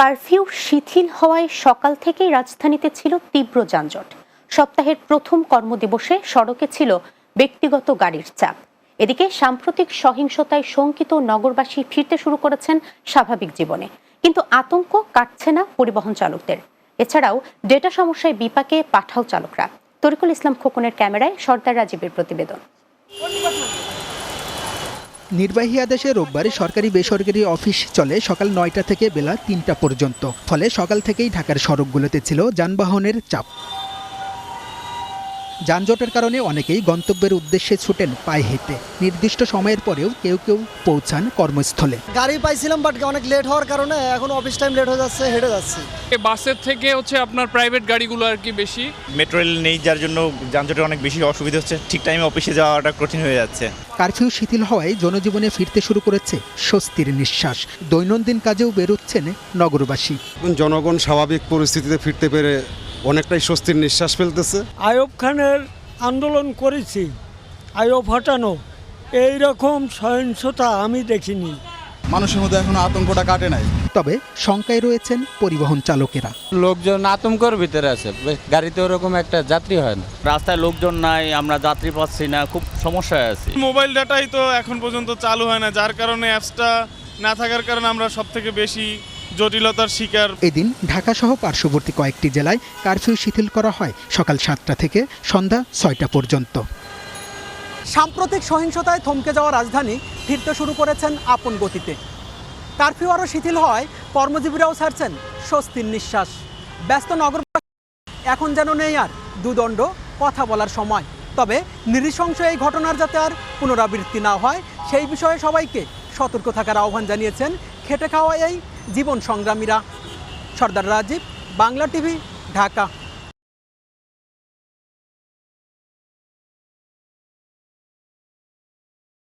Curfew শিথিল হওয়ায় সকাল থেকেই রাজধানীতে ছিল তীব্র যানজট। সপ্তাহের প্রথম কর্মদিবসে সড়কে ছিল ব্যক্তিগত গাড়ির চাপ। এদিকে সাম্প্রতিক সহিংসতায় শঙ্কিত নগরবাসী ফিরতে শুরু করেছেন স্বাভাবিক জীবনে। কিন্তু আতঙ্ক কাটছে না পরিবহন চালকদের। এছাড়াও ডেটা সমস্যায় বিপাকে পাঠাও চালকরা। তরিকুল ইসলাম খোকনের ক্যামেরায় সর্দার রাজীবের প্রতিবেদন। নির্বাহী আদেশে রোববার সরকারি বেসরকারি অফিস চলে সকাল নয়টা থেকে বেলা তিনটা পর্যন্ত। ফলে সকাল থেকেই ঢাকার সড়কগুলোতে ছিল যানবাহনের চাপ। যানজটের কারণে অনেকেই গন্তব্যের উদ্দেশ্যে ছুটেন পায়ে হেঁটে। নির্দিষ্ট সময়ের পরেও কেউ কেউ পৌঁছান কর্মস্থলে। গাড়ি পাইছিলাম বাট অনেক লেট হওয়ার কারণে এখন অফিস টাইম লেট হয়ে যাচ্ছে হেঁটে যাচ্ছি। বাসের থেকে হচ্ছে আপনার প্রাইভেট গাড়িগুলো আর কি বেশি? মেট্রো রেল নেই যার জন্য যানজটের অনেক বেশি অসুবিধা হচ্ছে। ঠিক টাইমে অফিসে যাওয়াটা কঠিন হয়ে যাচ্ছে। কারফিউ শিথিল হওয়ায় জনজীবনে ফিরতে শুরু করেছে স্বস্তির নিঃশ্বাস। দৈনন্দিন কাজেও বেরোচ্ছেন নগরবাসী। জনগণ স্বাভাবিক পরিস্থিতিতে ফিরতে পেরে অনেকটাই স্বস্তির নিঃশ্বাস ফেলতেছে। আয়ব খানের আন্দোলন করেছি আয়ব হটানো এই রকম সহিংসতা আমি দেখিনি। মানুষের মধ্যে এখন আতঙ্কটা কাটে নাই। তবে শঙ্কায় রয়েছেন পরিবহন চালকেরা। লোকজন আতঙ্কর ভিতরে আছে গাড়িতে ওরকম একটা যাত্রী হয় না। রাস্তায় লোকজন নাই আমরা যাত্রী পাচ্ছি না খুব সমস্যায় আছি। মোবাইল ডাটাই তো এখন পর্যন্ত চালু হয় না যার কারণে অ্যাপসটা না থাকার কারণে আমরা সব থেকে বেশি জটিলতার শিকার। এদিন ঢাকা সহ পার্শ্ববর্তী কয়েকটি জেলায় কারফিউ শিথিল করা হয় সকাল সাতটা থেকে সন্ধ্যা ছয়টা পর্যন্ত। সাম্প্রতিক সহিংসতায় থমকে যাওয়া রাজধানী ফিরতে শুরু করেছেন আপন গতিতে। কারফিউ আরও শিথিল হয় কর্মজীবীরাও ছাড়ছেন স্বস্তির নিঃশ্বাস। ব্যস্ত নগর এখন যেন নেই আর দুদণ্ড কথা বলার সময়। তবে নৃশংস এই ঘটনার যাতে আর পুনরাবৃত্তি না হয় সেই বিষয়ে সবাইকে সতর্ক থাকার আহ্বান জানিয়েছেন খেটে খাওয়া এই জীবন সংগ্রামীরা। সর্দার রাজীব বাংলা টিভি ঢাকা।